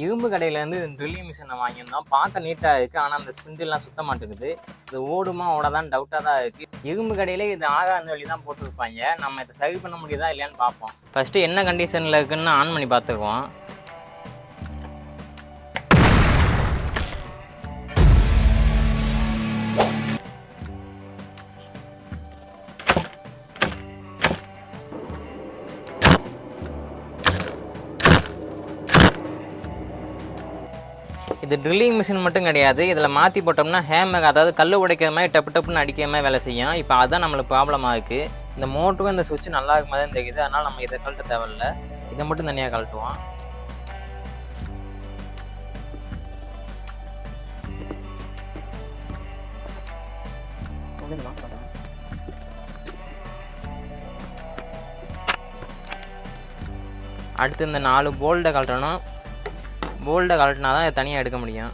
இரும்பு கடையிலேருந்து ட்ரில்லிங் மிஷினை வாங்கியிருந்தோம். பார்க்க நீட்டாக இருக்குது ஆனால் அந்த ஸ்பிண்டில்லாம் சுத்த மாட்டேங்குது. இது ஓடுமா ஓடாதான் டவுட்டாக தான் இருக்குது இரும்பு கடையிலே இது ஆகாத வழி தான் போட்டிருப்பாங்க. நம்ம இதை சரி பண்ண முடியுதா இல்லையான்னு பார்ப்போம். ஃபஸ்ட்டு என்ன கண்டிஷனில் இருக்குன்னு ஆன் பண்ணி பார்த்துக்குவோம். இது ட்ரில்லிங் மிஷின் மட்டும் கிடையாது. இதில் மாற்றி போட்டோம்னா ஹேமர் அதாவது கல் உடைக்கிற மாதிரி டப்பு டப்புன்னு அடிக்கிற மாதிரி வேலை செய்யும். இப்போ அதுதான் நம்மளுக்கு ப்ராப்ளமாக இருக்குது இந்த மோட்டரும் இந்த சுவிட்ச் நல்லா இருக்க மாதிரி தெரியுது. அதனால் நம்ம இதை கழட்ட தேவையில்ல. இதை மட்டும் தனியாக கழட்டுவோம். அடுத்து இந்த நாலு போல்டை கழட்டணும். போல்டை கலட்டினா தான் தனியாக எடுக்க முடியும்.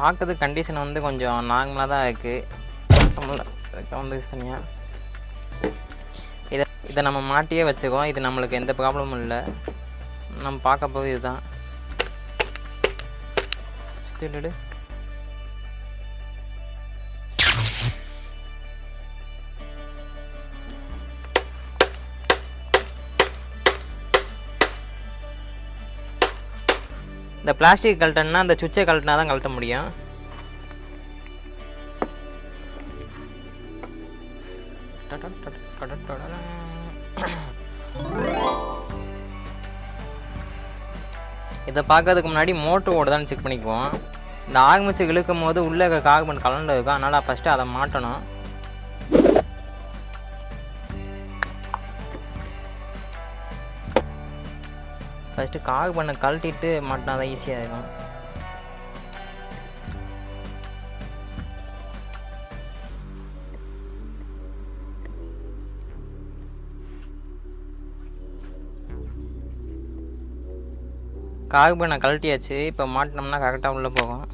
பார்க்குறது கண்டிஷன் வந்து கொஞ்சம் நார்மலாக தான் இருக்குது வந்து தனியாக இதை இதை நம்ம மாட்டியே வச்சுக்கோம். இது நம்மளுக்கு எந்த ப்ராப்ளமும் இல்லை. நம்ம பார்க்க போகுது இதுதான். Still இந்த பிளாஸ்டிக் கழட்டன்னா அந்த சுவிட்சை கழட்டினா தான் கழட்ட முடியும். இதை பார்க்கறதுக்கு முன்னாடி மோட்டர் ஓடுதான்னு செக் பண்ணிக்குவோம். இந்த ஆகமிச்சு இழுக்கும் போது உள்ளே கார்பன் கலண்டு இருக்கும். அதனால் ஃபஸ்ட்டு அதை மாட்டணும். ஃபஸ்ட்டு கார்பனை கழட்டிட்டு மாட்டினா தான் ஈஸியாக இருக்கும் காகு பண்ணை கழட்டியாச்சு. இப்போ மாட்டினோம்னா கரெக்டாக உள்ளே போகும்.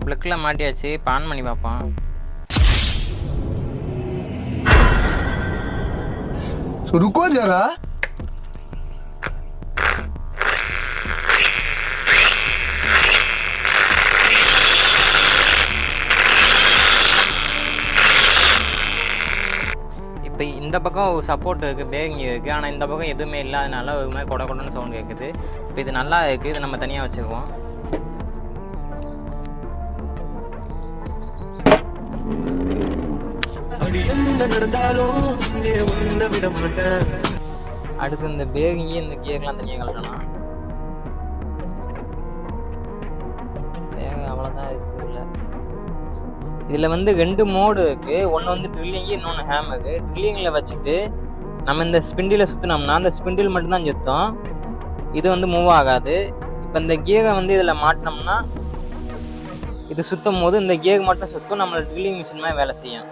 ப்ளக்கில் மாட்டியாச்சு இப்போ ஆன் பண்ணி பார்ப்போம் तो रुको जरा இப்போ இந்த பக்கம் சப்போர்ட் இருக்குது பேகிங் இருக்குது ஆனால் இந்த பக்கம் எதுவுமே இல்லாதனால ஒரு மாதிரி கொட கொடன்னு சவுண்ட் கேட்குது இப்போ இது நல்லா இருக்குது இது நம்ம தனியாக வச்சுக்குவோம் என்ன நடந்தாலும் நீ உன்னை விட மாட்டேன். அடுத்து இந்த பேகிங்கி இந்த கியர்லாம் தனியாக கலட்டணும் அவ்வளோதான் இருக்குது இல்லை இதில் வந்து ரெண்டு மோடு இருக்குது ஒன்று வந்து ட்ரில்லிங்கு இன்னொன்று ஹேமரு ட்ரில்லிங்கில் வச்சுட்டு நம்ம இந்த ஸ்பிண்டில் சுற்றினோம்னா அந்த ஸ்பிண்டில் மட்டும்தான் சுத்தம். இது வந்து மூவ் ஆகாது. இப்போ இந்த கியரை வந்து இதில் மாட்டினோம்னா இது சுத்தும் போது இந்த கியர் மட்டும் சுற்றும் நம்மளோட ட்ரில்லிங் மிஷின் மாதிரி வேலை செய்யும்.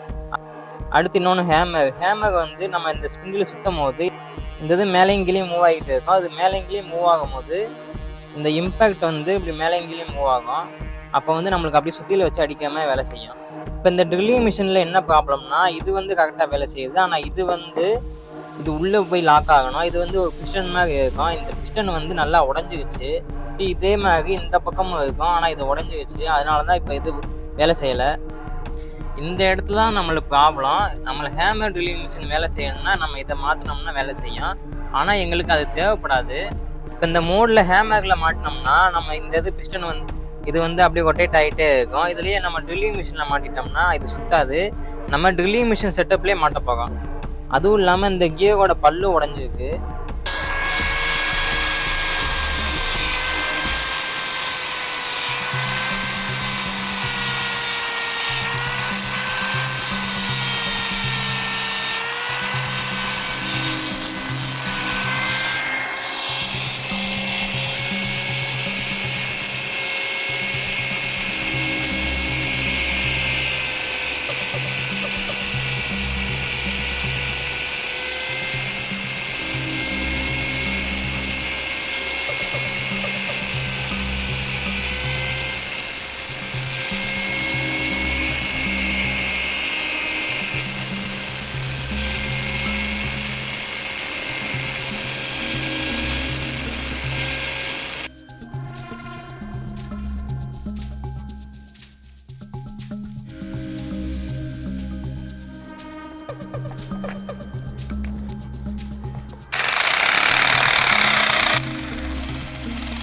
அடுத்து இன்னொன்று ஹேமர் ஹேமர் வந்து நம்ம இந்த ஸ்பிண்டில் சுத்தும் போது இந்த இது மேலேயும் கீழேயும் மூவ் ஆகிட்டு இருக்கும். அது மேலேயும் கீழேயும் மூவ் ஆகும்போது இந்த இம்பேக்ட் வந்து இப்படி மேலேயும் கீழேயும் மூவ் ஆகும். அப்போ வந்து நம்மளுக்கு அப்படியே சுற்றியில் வச்சு அடிக்காமல் வேலை செய்யும். இப்போ இந்த ட்ரில்லிங் மிஷினில் என்ன ப்ராப்ளம்னா இது வந்து கரெக்டாக வேலை செய்யுது. ஆனால் இது வந்து இது உள்ளே போய் லாக் ஆகணும். இது வந்து ஒரு பிஸ்டன் மாதிரி இருக்கும். இந்த பிஸ்டன் வந்து நல்லா உடஞ்சிருச்சு. இதே மாதிரி இந்த பக்கமும் இருக்கும். ஆனால் இது உடஞ்சிருச்சு. அதனால தான் இப்போ இது வேலை செய்யலை. இந்த இடத்துல தான் நம்மளுக்கு ப்ராப்ளம் நம்மளை ஹேமர் ட்ரில்லிங் மிஷின் வேலை செய்யணும்னா நம்ம இதை மாற்றினோம்னா வேலை செய்யும். ஆனால் எங்களுக்கு அது தேவைப்படாது. இப்போ இந்த மோடில் ஹேமரில் மாட்டினோம்னா நம்ம இந்த இது பிஸ்டன் வந்து இது வந்து அப்படியே ரொட்டேட் ஆகிட்டே இருக்கும். இதுலேயே நம்ம ட்ரில்லிங் மிஷினில் மாட்டிட்டோம்னா இது சுத்தாது. நம்ம ட்ரில்லிங் மிஷின் செட்டப்லேயே மாட்ட போகிறோம் அதுவும் இல்லாமல் இந்த கியோவோட பல்லு உடஞ்சிருக்கு.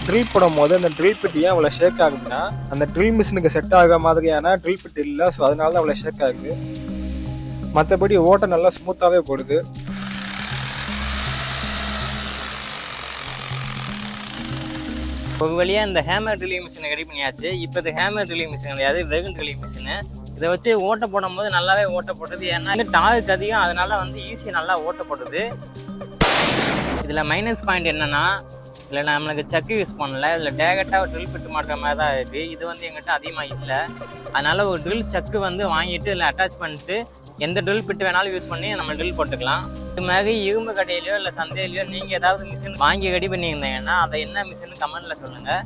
ட்ரில் போடும் போது அந்த ட்ரில் பிட் ஏன் அவ்வளோ ஷேக் ஆகுதுன்னா அந்த ட்ரில் மிஷினுக்கு செட் ஆக மாதிரியான ட்ரில் பிட் இல்லை ஸோ அதனால தான் அவ்வளோ ஷேக் ஆகுது. மற்றபடி ஓட்டை நல்லா ஸ்மூத்தாகவே போடுது. ஒரு வழியாக இந்த ஹேமர் ட்ரில்லிங் மிஷினை ரெடி பண்ணியாச்சு. இப்போ இது ஹேமர் ட்ரில்லிங் மிஷின் கிடையாது வெகு ட்ரில்லிங் மிஷினு இதை வச்சு ஓட்ட போடும்போது நல்லாவே ஓட்ட போடுறது ஏன்னா வந்து டார்க் அதிகம் அதனால வந்து ஈஸியாக நல்லா ஓட்ட போடுது. இதில் மைனஸ் பாயிண்ட் என்னென்னா இதில் நம்மளுக்கு சக்கு யூஸ் பண்ணல. இதில் டேரெக்டாக ட்ரில் பிட்டு மாட்டுற மாதிரி தான் இருக்குது இது வந்து எங்கிட்ட அதிகமாக இல்லை. அதனால் ஒரு ட்ரில் சக்கு வந்து வாங்கிட்டு இதில் அட்டாச் பண்ணிட்டு எந்த ட்ரில் பிட்டு வேணாலும் யூஸ் பண்ணி நம்ம ட்ரில் போட்டுக்கலாம். இது மாதிரி இரும்பு கடையிலையோ இல்லை சந்தையிலையோ நீங்கள் ஏதாவது மிஷின் வாங்கி ரெடி பண்ணியிருந்தீங்கன்னா அதை என்ன மிஷின் கமெண்ட்டில் சொல்லுங்கள்